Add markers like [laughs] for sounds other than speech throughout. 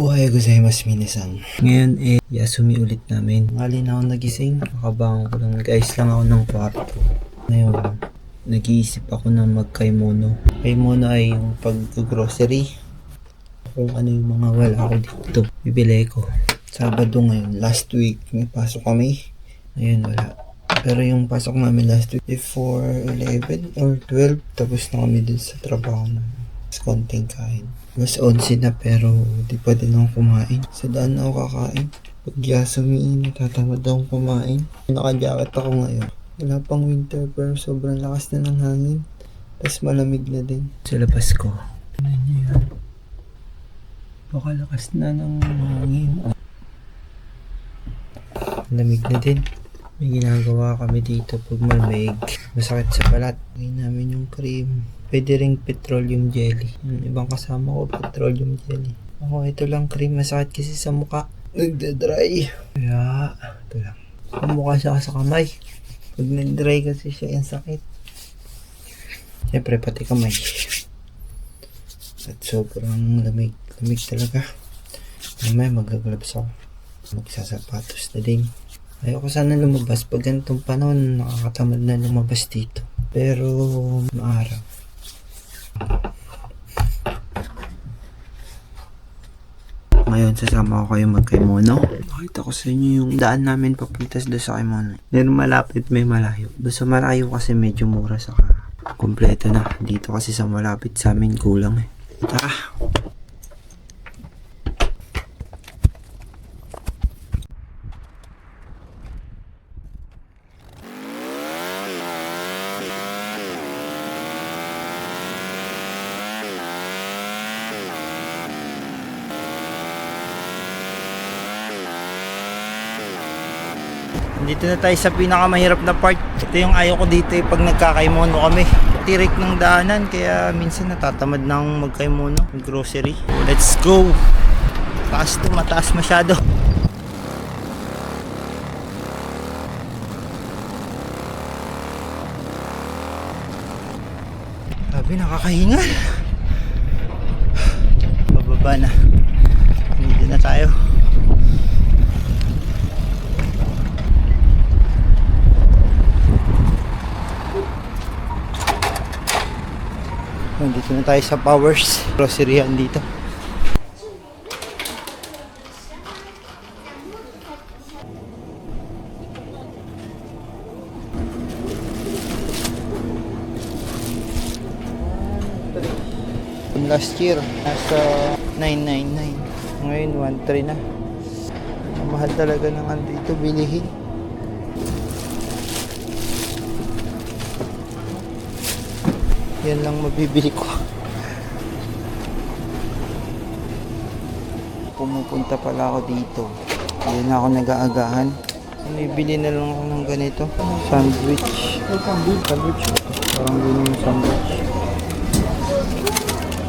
Ohayo gozaimasu minasan. Ngayon eh, Yasumi ulit namin. Ngali na ako nagising. Nakabangon ko lang. Guys lang ako ng kwarto. Ngayon, nag-iisip ako na mag-kaimono. Kaimono ay yung pag-grocery. Kung ano yung mga wala ako dito. Bibili ko. Sabado ngayon. Last week, may pasok kami. Ngayon, wala. Pero yung pasok namin last week, before 11 or 12, tapos na kami dun sa trabaho na. Mas konting kain. Mas 11 na pero di pa din ako kumain. Sa daan ako kakain. Pag yasumi, natatamad akong kumain. Naka-jacket ako ngayon. Wala pang winter pero sobrang lakas na ng hangin. Tapos malamig na din. Sa labas ko. Ano niyo yan? Baka lakas na ng hangin. Lamig na din. May ginagawa kami dito pag malamig. Masakit sa balat. Ngayon namin yung cream. Pwede ring petroleum jelly. Yung ibang kasama ko, petroleum jelly. Ako, ito lang cream. Masakit kasi sa mukha. Nagda-dry. Kaya, ito lang. Sa mukha siya sa kamay. Pag nag-dry kasi siya, yung sakit. Siyempre, pati kamay. At sobrang lamig. Lamig talaga. Mamaya mag-gloves ako. Magsasapatos na din. Ayoko sana lumabas. Pag ganitong panahon, nakakatamad na lumabas dito. Pero, maaraw. Ngayon, sasama ko kayo magkaimono. Pakita ko sa inyo yung daan namin papuntas doon sa kimono. Meron malapit, may malayo. Doon sa malayo kasi medyo mura sa kompleto na. Dito kasi sa malapit sa amin kulang eh. Tara! Dito na tayo sa pinakamahirap na part. Ito yung ayaw ko dito eh, pag nagkakaimono kami. Tirik ng daanan kaya minsan natatamad na akong magkaimono. Grocery. Let's go! Taas to, mataas masyado. Sabi, nakakahinga. Bababa na. Hindi na tayo. Nandito na tayo sa Powers. Grocery yan dito. Last year, nasa 999. Ngayon, 1.3 na. Mahal talaga ng andito bilihin. Yan lang mabibili ko. Pumupunta pala ako dito. Hindi ako nag-aagahan. Bibili na lang ako ng ganito. Sandwich. Sandwich. Sandwich. Parang ganyan yung sandwich.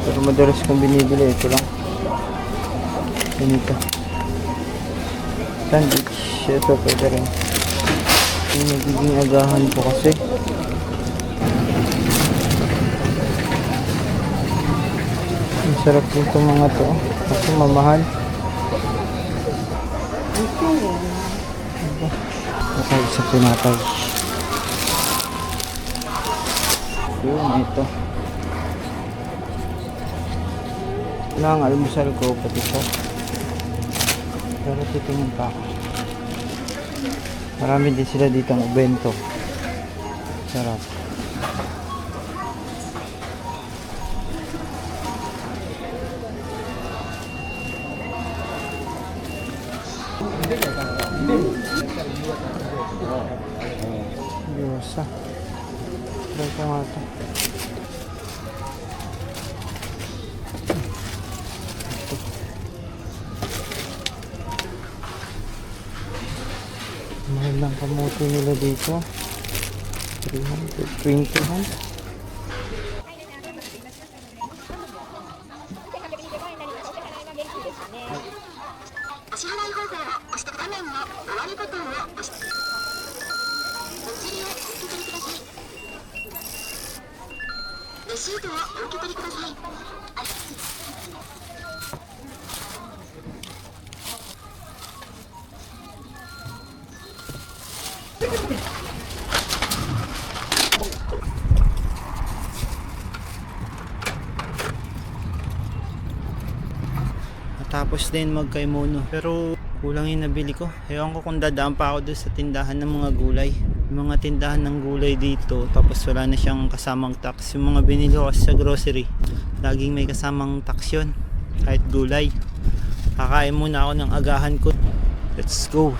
Pero madalas kong binibili. Ito lang. Ganito. Sandwich. Ito pwede rin. Yung nagiging agahan ko kasi. Ang sarap nito mga to. Kasi mamahal. Ito isa pinatay. Yun, ito. Ito ang almusal ko, pati ito. Pero titingin pa. Marami din sila dito ang bento. Sarap. Nga ito. Ito. Mahal ng kamote nila dito. 320 han. お Tapos din magkaimono. Pero kulang yung nabili ko. Ewan ko kung dadaan pa ako doon sa tindahan ng mga gulay. Yung mga tindahan ng gulay dito, tapos wala na siyang kasamang tax. Yung mga binili ko sa grocery, laging may kasamang tax yun. Kahit gulay. Kakain muna ako ng agahan ko. Let's go.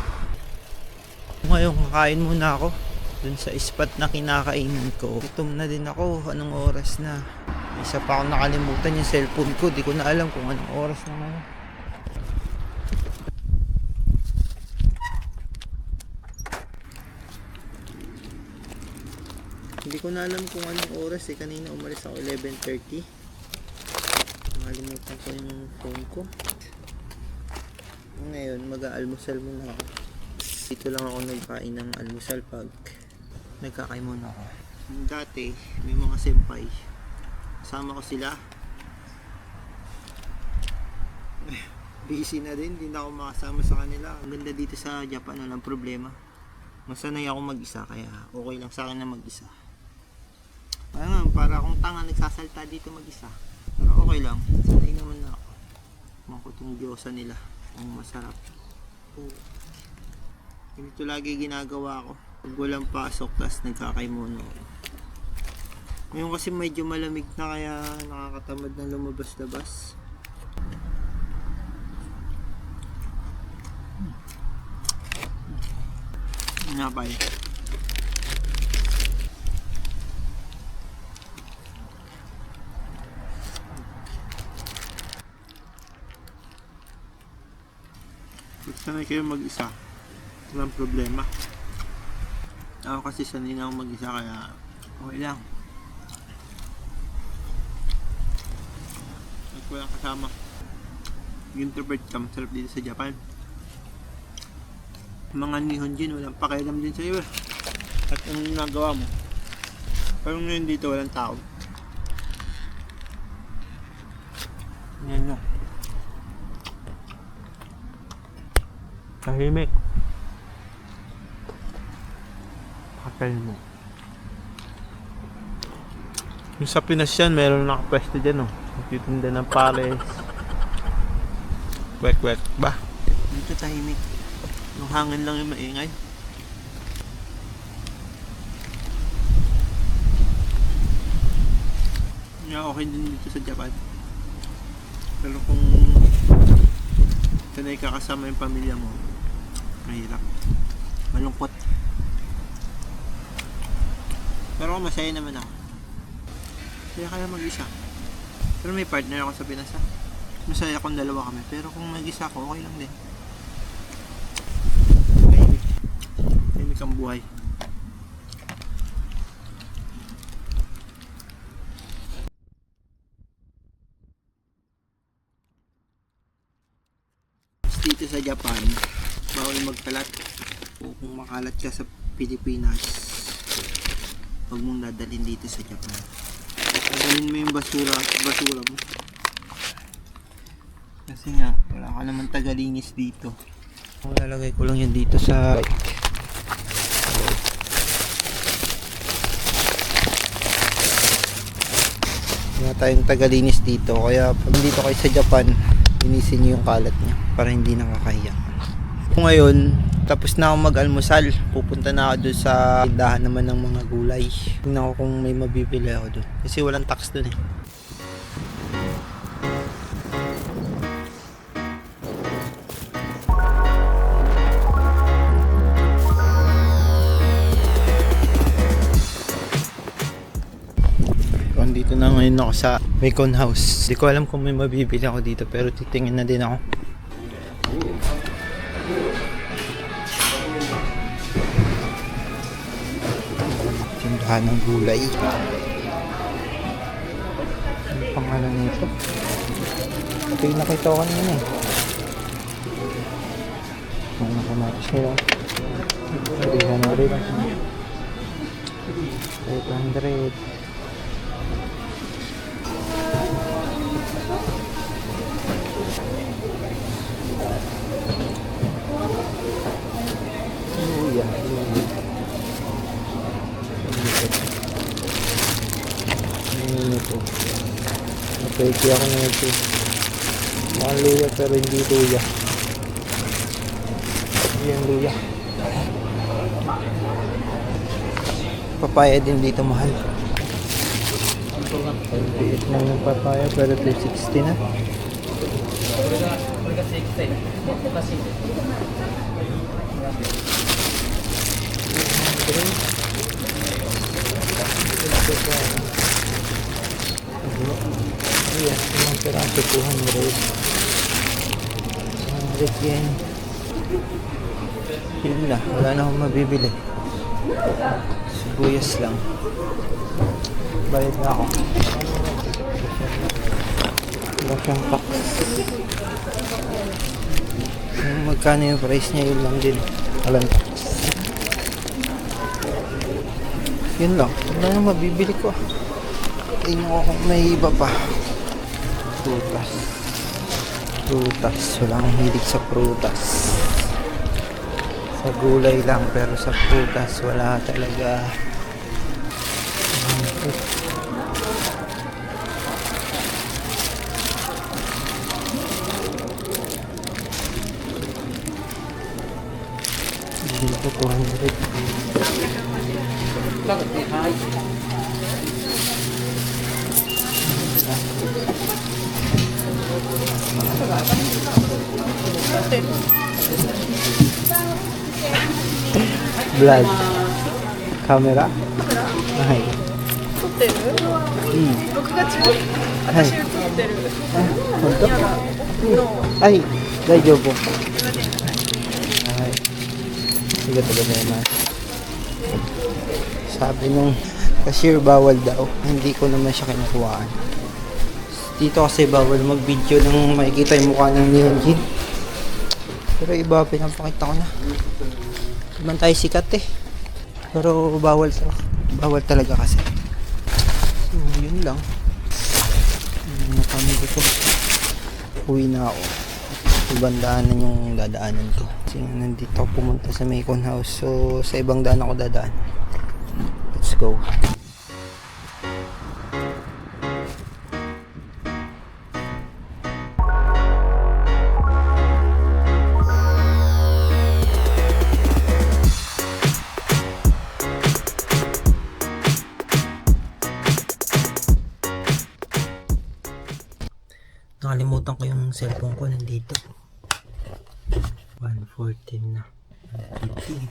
Ngayon, kakain muna ako dun sa spot na kinakainan ko. Gutom na din ako. Anong oras na? Isa pa ako nakalimutan yung cellphone ko. Di ko na alam kung anong oras na ngayon. Ko na alam kung anong oras eh. Kanina umalis ako 11.30. Nakalimutan ko yung phone ko. Ngayon, mag-aalmusal muna ako. Dito lang ako nagkain ng almusal pag nagkakain muna ako. Dati, may mga senpai. Kasama ko sila. [laughs] Busy na din, hindi na ako makasama sa kanila. Ang ganda dito sa Japan, walang problema. Masanay ako mag-isa, kaya okay lang sa akin na mag-isa. Para akong tanga nagsasalta dito mag-isa. Pero okay lang, sanay naman na ako. Mangkot yung diyosa nila. Ang masarap. Oh. Ganito lagi ginagawa ko. Pag walang pasok, tas nagkakaimono. Ngayon kasi medyo malamig na kaya nakakatamad na lumabas-labas. Nga ba yun? Sanay kayo mag-isa, walang problema. Ako kasi sanay na ako mag-isa kaya okay lang. Pag walang kasama. Introvert ka, masarap dito sa Japan. Mga Nihonjin, walang pakialam din sa iyo eh. At anong ginagawa mo? Pero ngayon dito, walang tao. Yan yun. Tahimik. Pakapel mo. Yung sa Pinas yan, meron nakapwesto dyan, oh. Nagtitinda ng pares. Wek, wek, ba? Dito tahimik. Yung hangin lang yung maingay. Yeah, okay din dito sa Japan. Pero kung sanay ka yung pamilya mo, mahirap. Malungkot. Pero masaya naman ako. Kaya kaya mag-isa. Pero may partner ako sa Pinas ah. Masaya akong dalawa kami. Pero kung mag-isa ako, okay lang din. Tahimik. Tahimik ang buhay. dito sa Japan, bawal magkalat. Kung makalat ka sa Pilipinas, huwag mong dadalhin dito sa Japan. Dadalhin mo yung basura, basura mo. Kasi nga, wala ka naman tagalinis dito. Lalagay ko lang yan dito sa. Wala tayong tagalinis dito. Kaya pag dito kayo sa Japan, linisin nyo yung kalat niya para hindi nakakahiya. Ngayon, tapos na ako mag-almusal. Pupunta na ako doon sa tindahan naman ng mga gulay. Tingnan ko kung may mabibili ako doon. Kasi walang tax doon eh. Andito na ngayon ako sa Bacon House. Hindi ko alam kung may mabibili ako dito pero titingin na din ako. Baka ng gulay. Ang pangalan nito? Ito yung nakita ko kanina eh. Mga nakamatis nila. Pwede 100. 500. Ito? Napwede ako na ito. Mukhang luya pero hindi luya. Yan luya. Papaya din dito mahal. Ang liit lang ng papaya pero 260 na. Ayan, piraso 200. 200 yen. Yun na, wala na akong mabibili. Sibuyas lang. Bayad na ako. Wala siyang tax. Kung magkano yung price niya, yun lang din. Tax. Yun lang. Wala na mabibili ko. Tingnan ko kung may iba pa. Prutas. Prutas. Wala akong hilig sa prutas. Sa gulay lang pero sa prutas wala talaga. Dito 200. Blood. Camera? はい。撮ってるうん。僕が違うはい私映ってる本当のはい、大丈夫。はい。ありがとうございます。Sabi nung cashier bawal daw. Hindi ko naman siya kinukuhaan. Dito kasi bawal mag-video nang makikita yung mukha ng Neon Jin. Pero iba, pinapakita ko na. Ibang tayo sikat eh. Pero bawal talaga. Bawal talaga kasi. So, yun lang. Ano na kami dito uwi na ako. Ibang daanan yung dadaanan ko. Kasi nandito ako pumunta sa Macon House. So, sa ibang daan ako dadaan. Let's go. Yung cellphone ko nandito. 114 na. 150.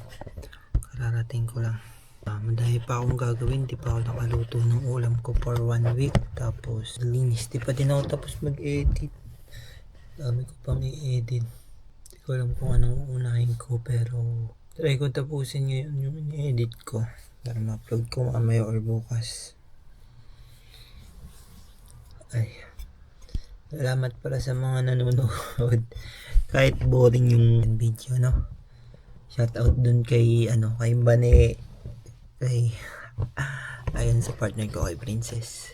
Kararating ko lang. Ah, madami pa akong gagawin. Di pa ako nakaluto ng ulam ko for one week. Tapos, linis. Di pa din ako tapos mag-edit. Dami ko pang i-edit. Di ko alam kung anong unahin ko. Pero, try ko tapusin ngayon yung i-edit ko. Para ma-upload ko mamaya or bukas. Ay. Salamat pala sa mga nanonood. [laughs] Kahit boring yung video, no? Shout out dun kay, ano, kay Bane. Kay, ayun sa partner ko, kay Princess.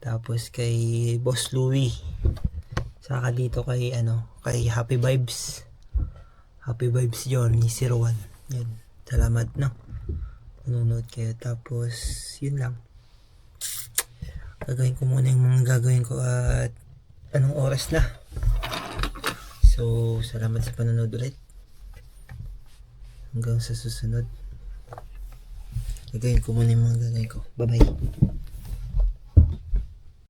Tapos kay Boss Louie. Saka dito kay, ano, kay Happy Vibes. Happy Vibes Johnny 01. Yun. Salamat, no? Nanonood kayo. Tapos, yun lang. Gagawin ko muna yung mga gagawin ko at anong oras na. So, salamat sa panonood ulit. Hanggang sa susunod. Gagawin ko muna yung mga gagawin ko. Bye-bye.